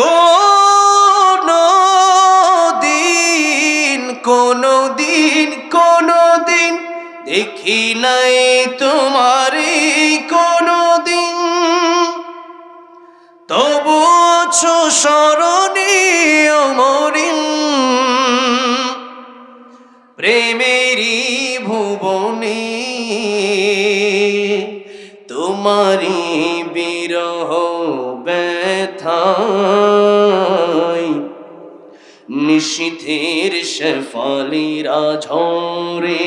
কোনো দিন কোনো দিন কোনো দেখি নাই তোমারে কোনো দিন তবু আছো স্মরণীয় মরিন প্রেমেরই ভুবনে তোমারি বিরহ নিশীথের শেফালিরা ঝরে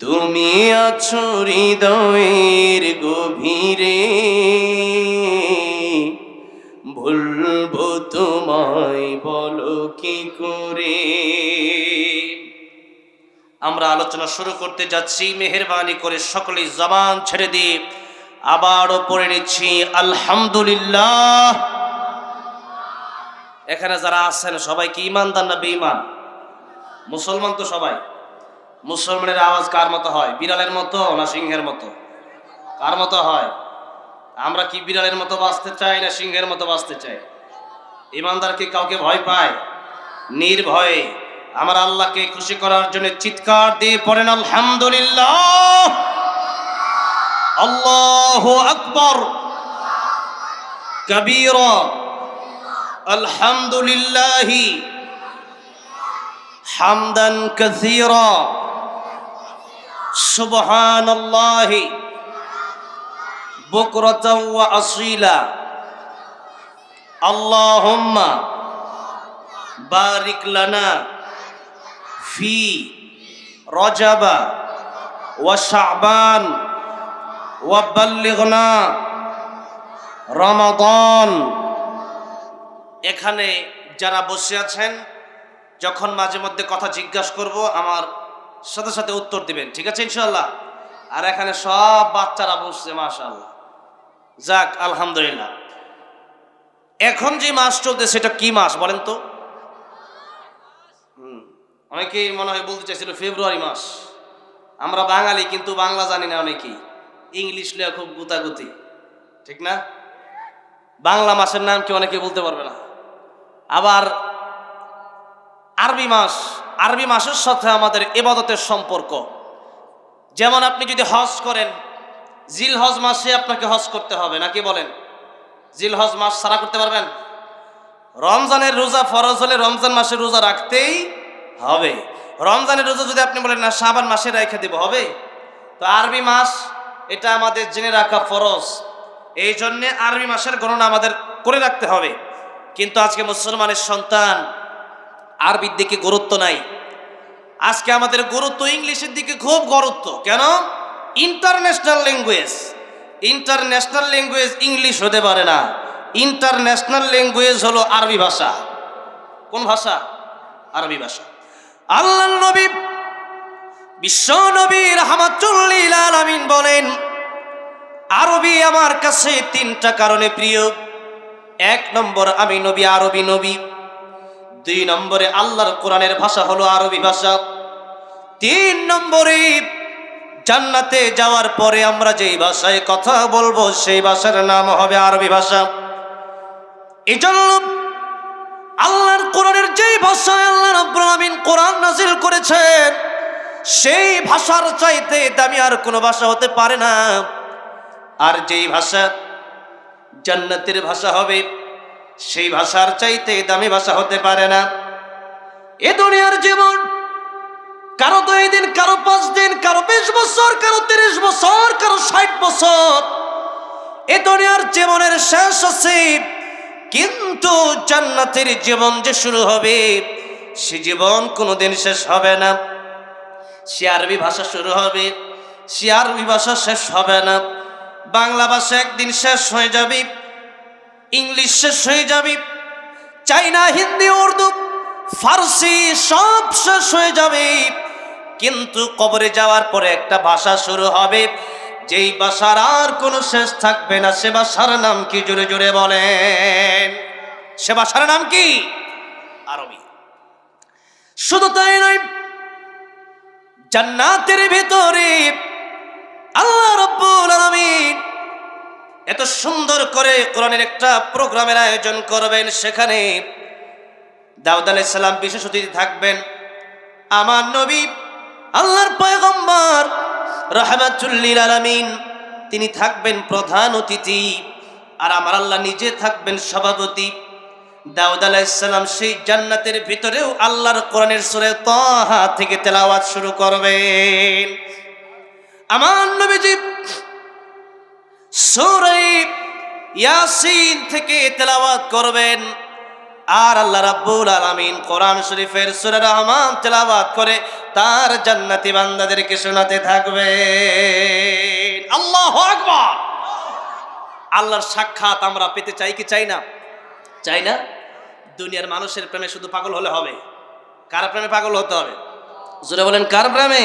তুমি আছো হৃদয়ের গভীরে। ভুলবো তোমায় বলো কি করে? আমরা আলোচনা শুরু করতে যাচ্ছি। মেহরবানি করে সকলে জবান ছেড়ে দিয়ে আবারও পড়ে নিচ্ছি, আলহামদুলিল্লাহ। এখানে যারা আছেন সবাই কি ইমানদার না বেঈমান? মুসলমান তো সবাই। মুসলমানের আওয়াজ কার মতো হয়? বিড়ালের মতো না সিংহের মতো? কার মতো হয়? আমরা কি বিড়ালের মতো বাঁচতে চাই না সিংহের মতো বাঁচতে চাই? ইমানদার কি কাউকে ভয় পায়? নির্ভয়ে। আমার আল্লাহকে খুশি করার জন্য চিৎকার দিয়ে পড়েন, আলহামদুলিল্লাহ! আল্লাহ আকবর। কবির। আলহামদুলিল্লাহ হামদান কাসীরা। সুবহানাল্লাহ বুকরাতাও ওয়া আসীলা। আল্লাহুম্মা বারিক লানা ফি রজাবা ওয়া শাবান ওয়া বাল্লিগনা রমাদান। এখানে যারা বসে আছেন, যখন মাঝে মধ্যে কথা জিজ্ঞাসা করব, আমার সাথে সাথে উত্তর দিবেন, ঠিক আছে ইনশাল্লাহ আর এখানে সব বাচ্চারা বসছে, মাশাআল্লাহ। যাক, আলহামদুলিল্লাহ। এখন যে মাস চলতে সেটা কি মাস বলেন তো? অনেকেই মনে হয় বলতে চাইছিল ফেব্রুয়ারি মাস। আমরা বাঙালি, কিন্তু বাংলা জানি না অনেকেই। ইংলিশ লেখা খুব গুতাগুতি, ঠিক না? বাংলা মাসের নাম কি অনেকে বলতে পারবে না? আবার আরবি মাস, আরবি মাসের সাথে আমাদের এবাদতের সম্পর্ক। যেমন আপনি যদি হজ করেন জিল হজ মাসে আপনাকে হজ করতে হবে নাকি বলেন? জিল হজ মাস সারা করতে পারবেন? রমজানের রোজা ফরজ হলে রমজান মাসের রোজা রাখতেই হবে। রমজানের রোজা যদি আপনি বলেন, না সাবান মাসে রেখে দেব হবে? তো আরবি মাস, এটা আমাদের জেনে রাখা ফরজ। এই জন্যে আরবি মাসের গণনা আমাদের করে রাখতে হবে। কিন্তু আজকে মুসলমানের সন্তান আরবির দিকে গুরুত্ব নাই। আজকে আমাদের গুরুত্ব ইংলিশের দিকে খুব গুরুত্ব। কেন? International language. International language English হতে পারে না। ইন্টারন্যাশনাল ল্যাঙ্গুয়েজ হলো আরবি ভাষা। কোন ভাষা? আরবি ভাষা। আল্লাহ নবী, বিশ্ব নবী রহমাতুল্লিল আলামিন বলেন, আরবি আমার কাছে তিনটা কারণে প্রিয়। এক নম্বর আমি নবী, আরবি নবী। দুই নম্বরে আল্লাহর কোরআনের ভাষা হলো আরবি ভাষা। তিন নম্বরে জান্নাতে যাওয়ার পরে আমরা যেই ভাষায় কথা বলব, সেই ভাষার নাম হবে আরবি ভাষা। এই জন্য আল্লাহর কোরআনের যেই ভাষায় আল্লাহ রাব্বুল কোরআন নাজিল করেছেন, সেই ভাষার চাইতে দামি আর কোনো ভাষা হতে পারে না। আর যেই ভাষা জান্নাতের ভাষা হবে। সেই ভাষার চাইতে দামি ভাষা হতে পারে না। এ দুনিয়ার জীবন, কারও দুই দিন, কারও পাঁচ দিন, কারও বিশ বছর, কারও তিরিশ বছর, কারও ষাট বছর। এ দুনিয়ার জীবনের শেষ আছে কিন্তু জান্নাতের জীবন যে শুরু হবে, সে জীবন কোনোদিন শেষ হবে না। সে আরবি ভাষা শুরু হবে, সে আরবি ভাষা শেষ হবে না। বাংলা ভাষা একদিন শেষ হয়ে যাবে, ইংলিশ শেষ হয়ে যাবে, চাইনা, হিন্দি, উর্দু, ফার্সি সব শেষ হয়ে যাবে। কিন্তু কবরে যাওয়ার পরে একটা ভাষা শুরু হবে, যেই ভাষার আর কোনো শেষ থাকবে না। সে ভাষার নাম কি? জোরে জোরে বলেন। সে ভাষার নাম কি? আরবি। শুধু তাই নয়, জান্নাতের ভেতরে আল্লাহ রব্বুল আলামিন এত সুন্দর করে কোরআনের একটা প্রোগ্রামের আয়োজন করবেন সেখানে দাউদ আলাইহিস সালাম বিশেষ অতিথি থাকবেন। আমার নবী, আল্লাহর পয়গম্বর রাহমাতুল্লিল আলামিন, তিনি থাকবেন প্রধান অতিথি আর আমার আল্লাহ নিজে থাকবেন সভাপতি। দাউদ আলাইসাল্লাম সেই জান্নাতের ভিতরেও আল্লাহর কোরআনের সুরে তাহা থেকে তেলাওয়াত শুরু করবেন। আমার নবীজি সূরা ইয়াসিন থেকে তেলাওয়াত করবেন। আর আল্লাহ রাব্বুল আলামিন কোরআন শরীফের সূরা রহমান তেলাওয়াত করে তার জান্নাতি বান্দাদেরকে শোনাতে থাকবে আল্লাহু আকবার। আল্লাহর সাক্ষাৎ আমরা পেতে চাই কি চাই না? চাই না? দুনিয়ার মানুষের প্রেমে শুধু পাগল হলে হবে। কার প্রেমে পাগল হতে হবে? জোরে বলেন, কার প্রেমে?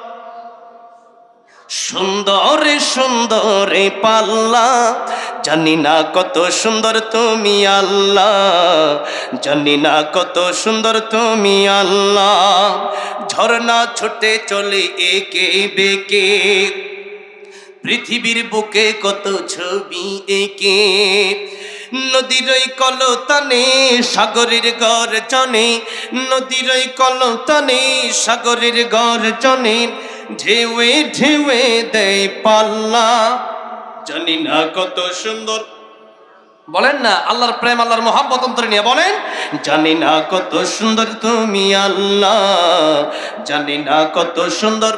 সুন্দরে সুন্দরে পাল্লা। জানি না কত সুন্দর তুমি আল্লাহ। জানি না কত সুন্দর তুমি আল্লাহ। ঝর্ণা ছুটে চলে একে বেকে। পৃথিবীর বুকে কত ছবি একে। নদীর ওই কলতানে সাগরের গর্জনে। নদীর ওই কলতানে সাগরের গর্জনে। ঢেউয়ে ঢেউয়ে দেয় পাল্লা। জানি না কত সুন্দর। বলেন না, আল্লাহর প্রেম, আল্লাহর মহাব্বত অন্তরে নিয়ে বলেন, জানি না কত সুন্দর তুমি আল্লাহ, জানি না কত সুন্দর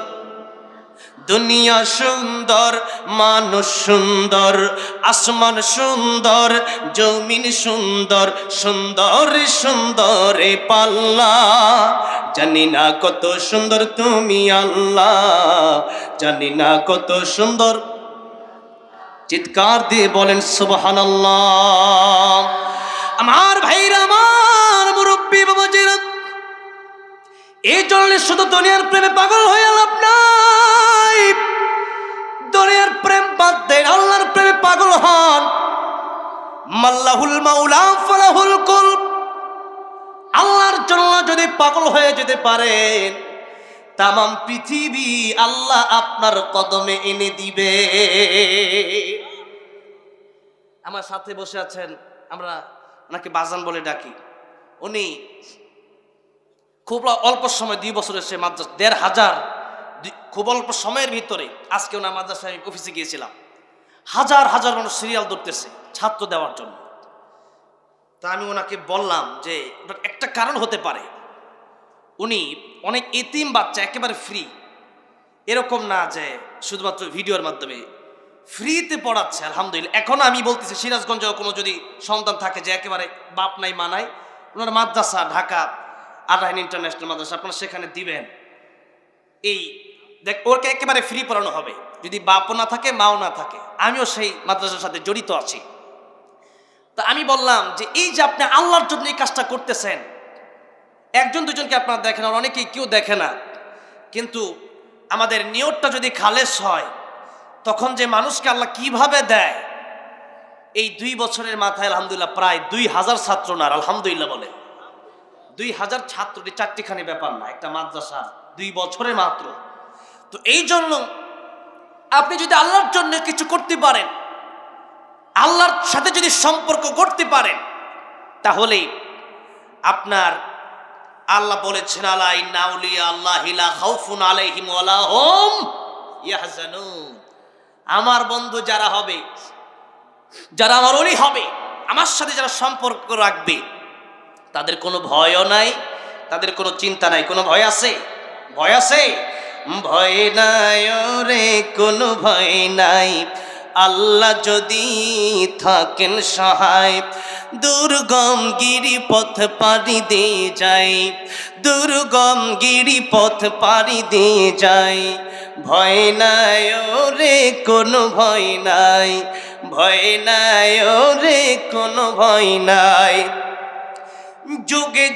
দুনিয়া সুন্দর, মানুষ সুন্দর, আসমান সুন্দর, জমিন সুন্দর সুন্দর সুন্দর পাল্লা। জানি না কত সুন্দর তুমি আল্লাহ, জানি না কত সুন্দর। চিৎকার দিয়ে বলেন সুবহান আমার ভাইরা, আমার এই জন্য শুধু দুনিয়ার প্রেমে পাগল হয়ে লাভ নাই। দুনিয়ার প্রেম বাদ দেন, আল্লাহর প্রেমে পাগল হন। মাল্লাহুল মাউলা, ফালাহুল কুল আল্লাহর জন্য যদি পাগল হয়ে যেতে পারেন, তামাম পৃথিবী আল্লাহ আপনার কদমে এনে দিবে। আমার সাথে বসে আছেন, আমরা ওনাকে বাজান বলে ডাকি। উনি খুব অল্প সময়, দুই বছরের সে মাদ্রাসা, দেড় হাজার খুব অল্প সময়ের ভিতরে আজকে ওনার মাদ্রাসায় আমি অফিসে গিয়েছিলাম। হাজার হাজার মানুষ সিরিয়াল ধরতেছে ছাত্র দেওয়ার জন্য। তা আমি ওনাকে বললাম যে ওটার একটা কারণ হতে পারে। উনি অনেক এতিম বাচ্চা, একেবারে ফ্রি এরকম না যে শুধুমাত্র ভিডিওর মাধ্যমে ফ্রিতে পড়াচ্ছে, আলহামদুলিল্লাহ। এখন আমি বলতেছি সিরাজগঞ্জে কোনো যদি সন্তান থাকে যে একেবারে বাপ নাই, মা নাই, ওনার মাদ্রাসা, ঢাকা আরহাইন ইন্টারন্যাশনাল মাদ্রাসা আপনারা সেখানে দিবেন। এই দেখ ওকে একেবারে ফ্রি পড়ানো হবে। যদি বাপও না থাকে, মাও না থাকে, আমিও সেই মাদ্রাসার সাথে জড়িত আছি। তা আমি বললাম যে এই যে আপনি আল্লাহর জন্য এই কাজটা করতেছেন, একজন দুজনকে আপনারা দেখেন, আর অনেকেই কেউ দেখে না। কিন্তু আমাদের নিয়তটা যদি খালেস হয়, তখন যে মানুষকে আল্লাহ কীভাবে দেয়, এই দুই বছরের মাথায় আলহামদুলিল্লাহ প্রায় দুই হাজার ছাত্র না আলহামদুলিল্লাহ বলে। দুই হাজার ছাত্রটি চারটিখানি ব্যাপার না, একটা মাদ্রাসা দুই বছরে মাত্র। তো এই জন্য আপনি যদি আল্লাহর জন্য কিছু করতে পারেন, আল্লাহর সাথে যদি সম্পর্ক করতে পারেন, তাহলে আপনার আল্লাহ বলেছেন আল্লাহি লা খাউফুন আলাইহিম ওয়ালা হুম ইয়াহজানুন। আমার বন্ধু যারা হবে, যারা আমার অলি হবে, আমার সাথে যারা সম্পর্ক রাখবে তাদের কোনো ভয়ও নাই, তাদের কোনো চিন্তা নাই। কোনো ভয় আছে? ভয় আছে? ভয় নাই রে কোনো ভয় নাই। আল্লাহ যদি থাকেন সহায়, দুর্গম গিরি পথ পাড়ি দিয়ে যাই, দুর্গম গিরি পথ পাড়ি দিয়ে যাই। ভয় নাই রে কোনো ভয় নাই। ভয় নাই রে কোনো ভয় নাই।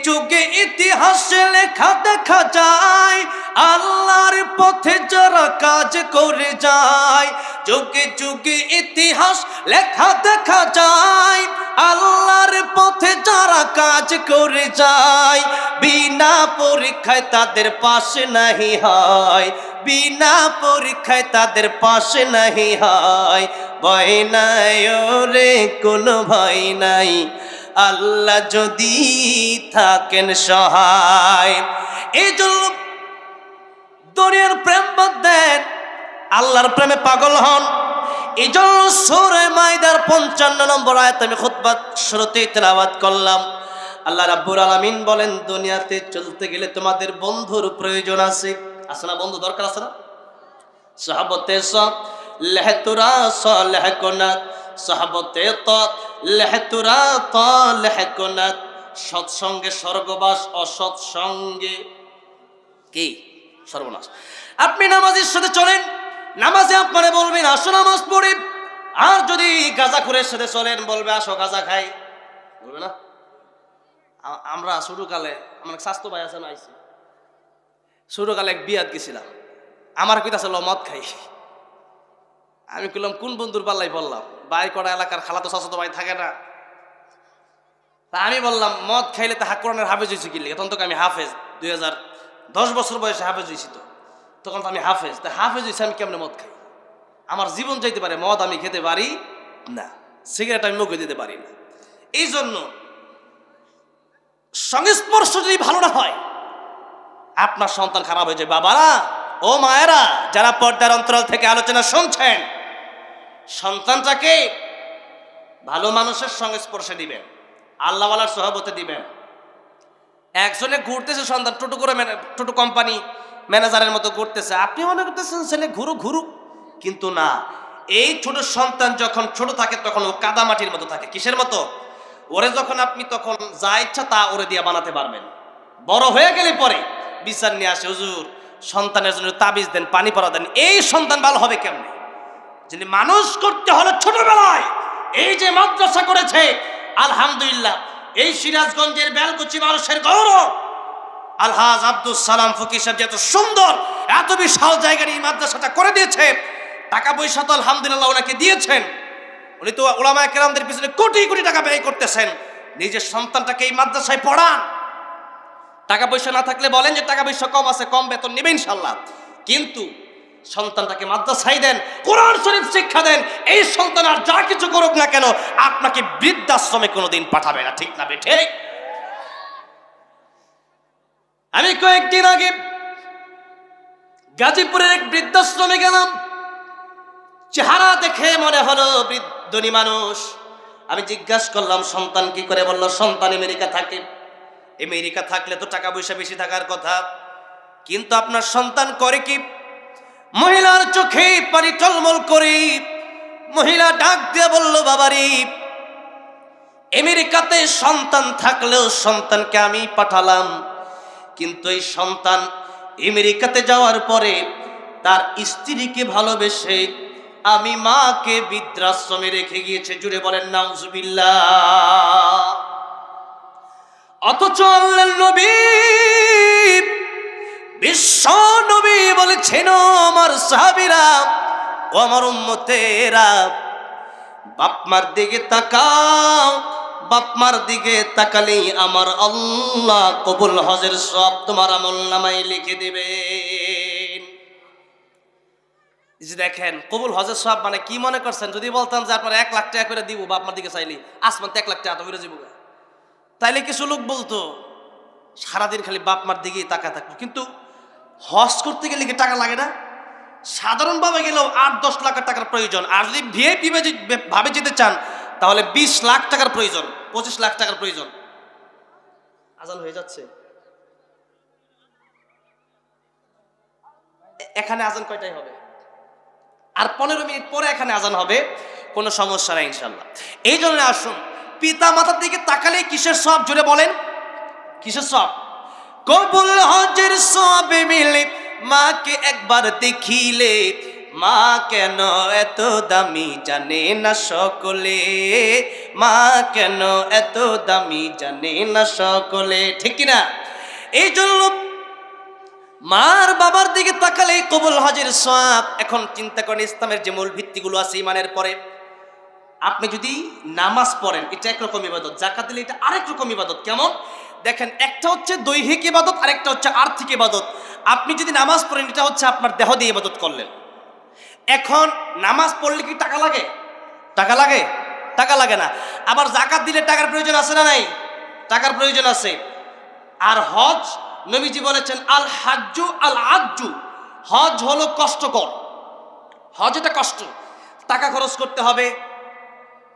যুগে ইতিহাসে লেখা দেখা যায়, আল্লাহর পথে যারা কাজ করে যায়, যুগে যুগে ইতিহাস লেখা দেখা যায়, আল্লাহর পথে যারা কাজ করে যায়, বিনা পরীক্ষায় তাদের পাশে নাহি হয়, বিনা পরীক্ষায় তাদের পাশে নাহি হয়, ভয় নাই রে কোনো ভয় নাই। আল্লাহ যদি থাকেন সহায়। এই জন্য প্রেম বাদ দেন, আল্লাহর প্রেমে পাগল হন। এই জন্য সুরে মাইদার পঞ্চান্ন নম্বর আয়াত আমি খুতবাত শুরুতে তেলাওয়াত করলাম। আল্লাহ রাব্বুল আলামিন বলেন, দুনিয়াতে চলতে গেলে তোমাদের বন্ধুর প্রয়োজন আছে। আছে না বন্ধু, দরকার আছে না? সাহাবতে সব লেহতুরা স লেহকোনাত সাহাবতে ত লেহতুরা ত লেহকোনাত সৎসঙ্গে স্বর্গবাস, অসৎসঙ্গে কি? সর্বনাশ। আপনি নামাজের সাথে চলেন, নামাজে আপনারে বলবেন, আসো নামাজ পড়ি। আর যদি গাঁজাখুরের সাথে চলেন, বলবে, আসো গাঁজা খাই। বলবে না? আমরা ছোটকালে, আমার স্বাস্থ্য ভাই আছে না আইসি ছোটকালে এক বিয়াত গেছিলাম। আমার কইতা ছিল মদ খাই। আমি কইলাম, কোন বন্ধুর পাল্লাই বললাম বাই করা এলাকার খালাতো চাচাতো ভাই থাকে না। তা আমি বললাম, মদ খাইলে তা কোরআনের হাফেজ হয়েছে কি? তখন তোকে আমি হাফেজ, দুই হাজার দশ বছর বয়সে হাফেজ হয়েছি তো। তখন তো আমি হাফেজ। তা হাফেজ হয়েছে আমি কেমনে মদ খাই? আমার জীবন চাইতে পারে, মদ আমি খেতে পারি না। সিগারেট আমি মুখে দিতে পারি না। এই জন্য সংস্পর্শ যদি ভালো না হয়, আপনার সন্তান খারাপ হয়ে যায়। বাবারা, ও মায়েরা, যারা পর্দার অন্তরাল থেকে আলোচনা শুনছেন সন্তানটাকে ভালো মানুষের সংস্পর্শে দিবেন। আল্লাহওয়ালার সহবতে দিবেন। একজনে ঘুরতেছে সন্তান, টোটো করে টোটো কোম্পানি ম্যানেজারের মতো ঘুরতেছে। আপনি মনে করতেছেন ছেলে ঘুরু ঘুরু কিন্তু না, এই ছোট সন্তান যখন ছোট থাকে, তখন ও কাদামাটির মতো থাকে। কিসের মতো? ওরে যখন আপনি তখন যা ইচ্ছা তা ওরে দিয়ে বানাতে পারবেন। বড় হয়ে গেলে পরে বিচার নিয়ে আসে, হুজুর, সন্তানের জন্য তাবিজ দেন, পানি পরা দেন। এই সন্তান ভালো হবে কেমনে? যিনি মানুষ করতে হলে ছোটবেলায়, এই যে মাদ্রাসা করেছে, আলহামদুলিল্লাহ, এই সিরাজগঞ্জের বেলকুচি মানুষের গৌরব। আলহাজ আব্দুল সালাম ফকির সাহেব এত সুন্দর, এত বিশাল জায়গার এই মাদ্রাসাটা করে দিয়েছে, টাকা পয়সা তো আলহামদুলিল্লাহ ওনাকে দিয়েছেন। উনি তো ওলামায় কেরামদের পিছনে কোটি কোটি টাকা ব্যয় করতেছেন। নিজের সন্তানটাকে এই মাদ্রাসায় পড়ান। টাকা পয়সা না থাকলে বলেন যে টাকা পয়সা কম আছে, কম বেতন নেবেন ইনশাল্লাহ। কিন্তু সন্তানটাকে মাদ্রাসায় দেন, কোরআন শরীফ শিক্ষা দেন, এই সন্তান আর যা কিছু করুক না কেন, আপনাকে বৃদ্ধাশ্রমে কোনোদিন পাঠাবে না, ঠিক না বেঠে? আমি কয়েকদিন আগে গাজীপুরের এক বৃদ্ধাশ্রমে গেলাম, চেহারা দেখে মনে হলো বৃদ্ধনী মানুষ। আমি জিজ্ঞাসা করলাম, সন্তান কি করে বলল, সন্তান আমেরিকা থাকে। আমেরিকা থাকলে তো টাকা পয়সা বেশি থাকার কথা। কিন্তু আপনার সন্তান করে কি? মহিলার চোখে পানি টলমল করে মহিলা ডাক দিয়ে বলল, বাবারি, আমেরিকাতে সন্তান থাকলেও সন্তানকে আমি পাঠালাম। কিন্তু এই সন্তান আমেরিকাতে যাওয়ার পরে তার স্ত্রীকে ভালোবেসে আমি মাকে বৃদ্ধাশ্রমে রেখে গিয়েছে। জুড়ে বলেন, নাউজুবিল্লাহ। অথচ আল্লাহর নবী বিশ্ব নবী বলেছেন "ও আমার সাহাবীরা ও আমার উম্মতেরা, বাপমার দিকে তাকাও, বাপমার দিকে তাকালেই আমার আল্লাহ কবুল হজের সব তোমার আমল নামাই লিখে এই যে দেখেন, কবুল হজের সব মানে কি মনে করছেন? যদি বলতাম যে আপনার এক লাখ টাকা করে দিব, বাপমার দিকে চাইলি, আসমান তো এক লাখ টাকা তো বেরো যাব তাইলে কিছু লোক বলতো, সারাদিন খালি বাপ মার দিকেই তাকা থাকব। কিন্তু হজ করতে গেলে কি টাকা লাগে না? সাধারণভাবে গেলেও আট, দশ লাখ টাকার প্রয়োজন। আর যদি ভিআইপি ভাবে যেতে চান, তাহলে বিশ লাখ টাকার প্রয়োজন, পঁচিশ লাখ টাকার প্রয়োজন। আজান হয়ে যাচ্ছে। এখানে আজান কয়টাই হবে? আর পনেরো মিনিট পরে এখানে আজান হবে, কোনো সমস্যা নাই ইনশাল্লাহ এই জন্য আসুন পিতা মাতার দিকে তাকালে কিসের সব জুড়ে বলেন? কিসের সব? কবুল হজের সবে মিলে মাকে একবার দেখিলে। মা কেন এত দামি জানে না সকলে? মা কেন এত দামি জানে না সকলে? ঠিক কিনা? এই জন্য মার বাবার দিকে তাকালে কবুল হজের সব এখন চিন্তা করেন, ইসলামের যে মূল ভিত্তিগুলো আছে ইমানের পরে। আপনি যদি নামাজ পড়েন, এটা একরকম ইবাদত। জাকাত দিলে এটা আরেক রকম ইবাদত। কেমন? দেখেন, একটা হচ্ছে দৈহিক ইবাদত আর একটা হচ্ছে আর্থিক ইবাদত। আপনি যদি নামাজ পড়েন, এটা হচ্ছে আপনার দেহ দিয়ে ইবাদত করলেন। এখন নামাজ পড়লে কি টাকা লাগে? টাকা লাগে? টাকা লাগে না। আবার জাকাত দিলে টাকার প্রয়োজন আছে না নাই? টাকার প্রয়োজন আছে। আর হজ, নবীজি বলেছেন, আল হাজ্জু আল আজ্জু। হজ হলো কষ্টকর। হজ এটা কষ্ট। টাকা খরচ করতে হবে।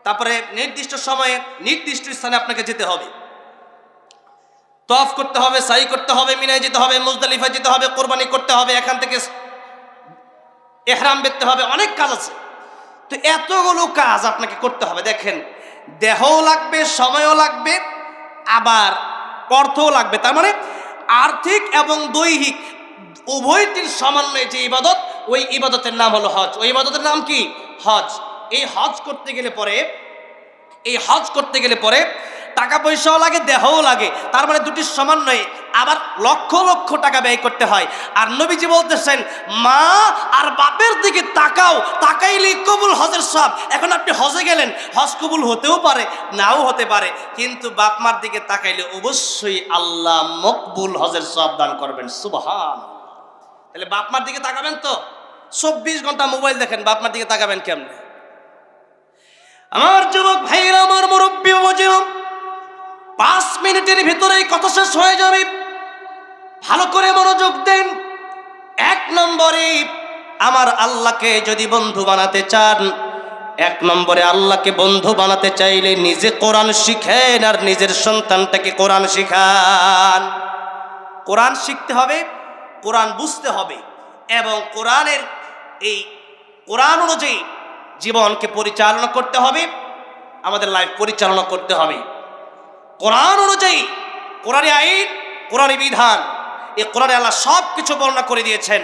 তারপরে নির্দিষ্ট সময়ে নির্দিষ্ট স্থানে আপনাকে যেতে হবে। তফ করতে হবে, সাই করতে হবে, মিনায় যেতে হবে, মুজদালিফায় যেতে হবে, কোরবানি করতে হবে, এখান থেকে এহরাম বেচতে হবে, অনেক কাজ আছে। তো এতগুলো কাজ আপনাকে করতে হবে, দেখেন, দেহও লাগবে, সময়ও লাগবে, আবার অর্থও লাগবে। তার মানে আর্থিক এবং দৈহিক উভয়টির সমন্বয়ে যে ইবাদত, ওই ইবাদতের নাম হলো হজ। ওই ইবাদতের নাম কি? হজ। এই হজ করতে গেলে পরে, এই হজ করতে গেলে পরে টাকা পয়সাও লাগে, দেহও লাগে। তার মানে দুটির নয়, আবার লক্ষ লক্ষ টাকা ব্যয় করতে হয়। আর নবীজি বলতেছেন, মা আর বাপের দিকে তাকাও, তাকাইলে কবুল হজের সব। এখন আপনি হজে গেলেন, হজ কবুল হতেও পারে, নাও হতে পারে। কিন্তু বাপ মার দিকে তাকাইলে অবশ্যই আল্লাহ মকবুল হজের সব দান করবেন। সুবহান তাহলে বাপ মার দিকে তাকাবেন তো? চব্বিশ ঘণ্টা মোবাইল দেখেন, বাপ মার দিকে তাকাবেন কেমনে? আমার যুবক ভাইরা আমার মুরব্বী বাবাজিরাম পাঁচ মিনিটের ভিতরেই কথা শেষ হয়ে যাবে। ভালো করে মনোযোগ দেন। এক নম্বরে, আমার আল্লাহকে যদি বন্ধু বানাতে চান, এক নম্বরে আল্লাহকে বন্ধু বানাতে চাইলে নিজে কোরআন শিখেন আর নিজের সন্তানটাকে কোরআন শিখান। কোরআন শিখতে হবে, কোরআন বুঝতে হবে এবং কোরআনের এই কোরআন অনুযায়ী জীবনকে পরিচালনা করতে হবে, আমাদের লাইফ পরিচালনা করতে হবে। কোরআন অনুযায়ী, কোরআনে আইন, কোরআনে বিধান, এই কোরআনে আল্লাহ সব কিছু বর্ণনা করে দিয়েছেন।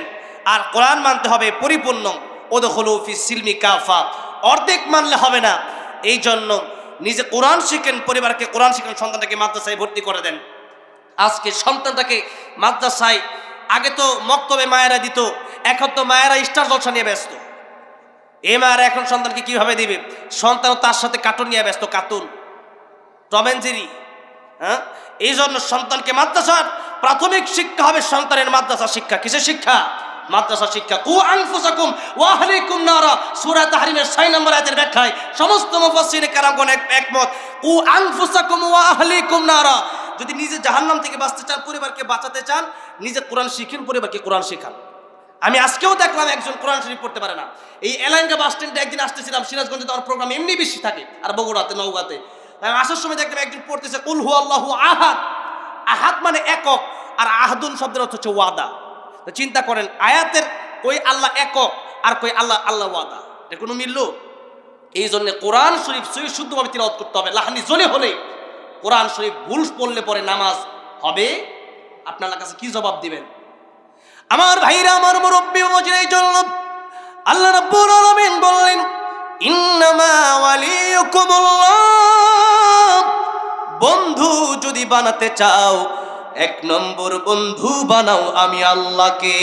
আর কোরআন মানতে হবে পরিপূর্ণ। ওদখলু ফি সিলমি কাফা। অর্ধেক মানলে হবে না। এই জন্য নিজে কোরআন শিখেন, পরিবারকে কোরআন শিখেন, সন্তানটাকে মাদ্রাসায় ভর্তি করে দেন। আজকে সন্তানটাকে মাদ্রাসায়, আগে তো মক্তবে মায়েরা দিত, এখন তো মায়েরা স্টার জলসা নিয়ে ব্যস্ত। এ মায়েরা এখন সন্তানকে কীভাবে দিবে? সন্তান তার সাথে কার্টুন নিয়ে ব্যস্ত, কার্টুন। Tom and Jerry. হ্যাঁ? এই জন্য সন্তানকে মাদ্রাসার প্রাথমিক শিক্ষা হবে সন্তানের মাদ্রাসা শিক্ষা। কিসের শিক্ষা? মাদ্রাসা শিক্ষা। কু আনফুসাকুম ওয়া আহলিকুম নারা। সূরা তাহরিমের 6 নম্বর আয়াতের ব্যাখ্যায় সমস্ত মুফাসসিরে এক- একমত। কু আনফুসাকুম ওয়া আহলিকুম নারা। যদি নিজে জাহান্নাম থেকে বাঁচতে চান, পরিবারকে বাঁচাতে চান, নিজে কোরআন শিখেন, পরিবারকে কোরআন শেখান। আমি আজকেও দেখলাম একজন কোরআন শরীফ পড়তে পারে না। এই এলাঙ্গা বাস স্ট্যান্ডে একদিন আসতেছিলাম, সিরাজগঞ্জে তো আমার প্রোগ্রাম এমনি বেশি থাকে। আর বগুড়াতে নৌগাতে আসার সময় দেখলাম একজন পড়তেছে, কুল হু আল্লাহু আহাদ। আহাদ মানে একক, আর আহাদুন শব্দের অর্থ হচ্ছে ওয়াদা। তো চিন্তা করেন, আয়াতের কই আল্লাহ একক, আর কই আল্লাহ আল্লাহ ওয়াদা? এটা কোনো মিলল এই জন্য কোরআন শরীফ সহি শুদ্ধভাবে তিলাওয়াত করতে হবে। লাহানি জলে হলে কোরআন শরীফ ভুল পড়লে পরে নামাজ হবে। আপনার কাছে কি জবাব দিবেন? আমার ভাইরা, আমার মুরব্বী মজির এই জন্য আল্লাহ রাব্বুল আলামিন বললেন বন্ধু যদি বানাতে চাও, এক নম্বর বন্ধু বানাও আমি আল্লাহকে।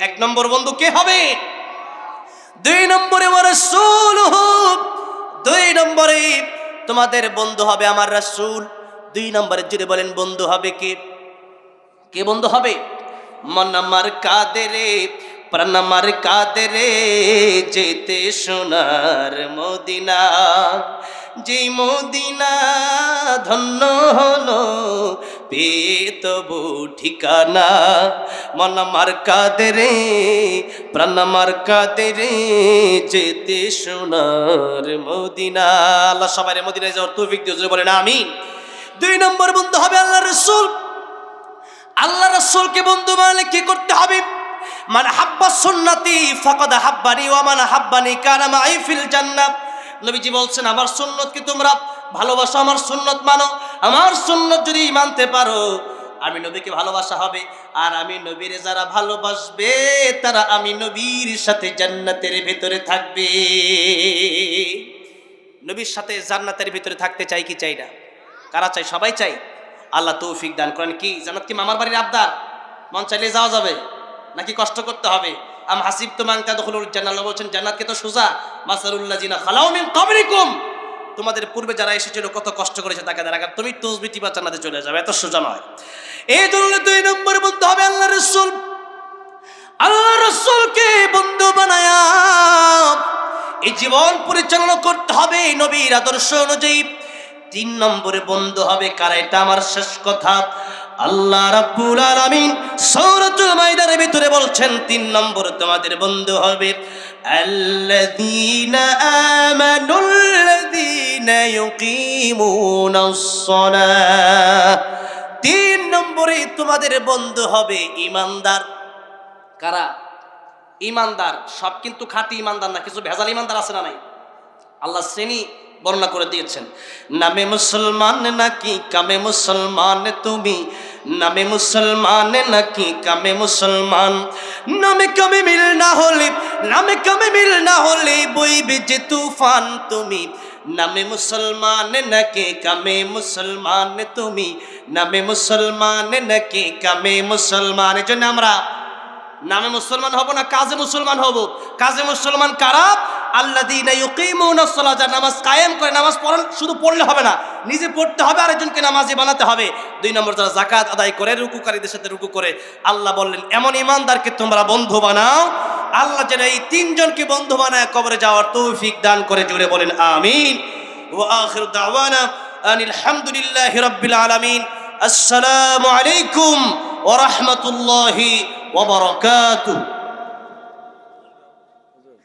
এক নম্বর বন্ধু কে হবে? দুই নম্বরে দুই নম্বরে তোমাদের বন্ধু হবে আমার রাসূল। দুই নম্বরে যদি বলেন বন্ধু হবে কে? কে বন্ধু হবে? মন আমার কাদেরে। প্রাণ আমার কাদেরে যেতে সোনার মদিনা। যে মদিনা ধন্য হলো পেয়ে তবু ঠিকানা। মন আমার কাঁদে রে প্রাণ আমার কাঁদে রে যেতে সোনার মদিনা। আল্লাহ সবাই মদিনায় যাওয়ার তৌফিক দিয়ে বলেন, আমিন। দুই নম্বর বন্ধু হবে আল্লাহ রসুল। আল্লাহ রসুলকে বন্ধু মানে কি করতে হবে? মানে হাব্বা সুন্নাতি ফাকাদ হাব্বানি ওয়া মান হাব্বানি কানা মাই ফিল জান্নাত। নবীজি বলছেন, আমার সুন্নতকে তোমরা? ভালোবাসো আমার সুন্নত মানো। আমার সুন্নত যদি মানতে পারো, আমি নবীকে ভালোবাসা হবে। আর আমি নবীরে যারা ভালোবাসবে, তারা আমি নবীর সাথে জান্নাতের ভেতরে থাকবে। নবীর সাথে জান্নাতের ভিতরে থাকতে চাই কি চাই না? কারা চাই সবাই চাই। আল্লাহ তৌফিক দান করেন। কি? জান্নাত কি মামার বাড়ির আবদার? মন চাইলে যাওয়া যাবে। নাকি কষ্ট করতে হবে? আম হাসিব তো মাংতা দখল জান্নাল্লাহ বলছেন, জান্নাতকে তো সোজা। মাসারুল্লাহ জিনা খালাও মিন কাবরিকুম তোমাদের পূর্বে যারা এসেছিল, কত কষ্ট করেছে তাকে দেখা তুমি তসবি টিপা জান্নাতে চলে যাবে, এত সোজা নয়। এই জন্য দুই নম্বর বন্ধু হবে আল্লাহ রসুল। আল্লাহ রসুলকে বন্ধু বানায়া এই জীবন পরিচালনা করতে হবে নবীর আদর্শ অনুযায়ী। তিন নম্বরে বন্ধু হবে কারা? এটা আমার শেষ কথা। আল্লাহ রাব্বুল আলামিন সূরাতুল মাইদার ভিতরে বলছেন, তিন নম্বরে তোমাদের বন্ধু হবে, আল্লাযীনা আমানুল্লাযীনা ইউকিমুনাস সালাহ তিন নম্বরে তোমাদের বন্ধু হবে ইমানদার। কারা? ইমানদার। সব কিন্তু খাঁটি ইমানদার না, কিছু ভেজাল ইমানদার আছে না নাই? আল্লাহ শ্রেণি বর্ণনা করে দিয়েছেন, নামে মুসলমান নাকি কামে মুসলমান তুমি? নামে মুসলমান নাকি কামে মুসলমান? নামে কামে মিল না হলে, নামে কামে মিল না হলে বইবে যে তুফান তুমি? নামে মুসলমান নাকি কামে মুসলমান তুমি? নামে মুসলমান নাকি কামে মুসলমান? এই জন্য আমরা, নামে মুসলমান হব না, কাজে মুসলমান হব? কাজে মুসলমান কারা? আল্লাহ যারা নামাজ কায়েম করে নামাজ পড়ান, শুধু পড়লে হবে না, নিজে পড়তে হবে, আরেকজনকে নামাজি বানাতে হবে। দুই নম্বর যারা জাকাত আদায় করে, রুকুকারীদের সাথে রুকু করে, আল্লাহ বললেন, এমন ইমানদারকে তোমরা বন্ধু বানাও, আল্লাহ যেন এই তিনজনকে বন্ধু বানায় কবরে যাওয়ার তৌফিক দান করে। জুড়ে বলেন, আমিন। ও আখির দাওয়ানা আনিল হামদুলিল্লাহি রাব্বিল আলামিন। আসসালামু আলাইকুম ওয়া রাহমাতুল্লাহি ওয়া বারাকাতুহু।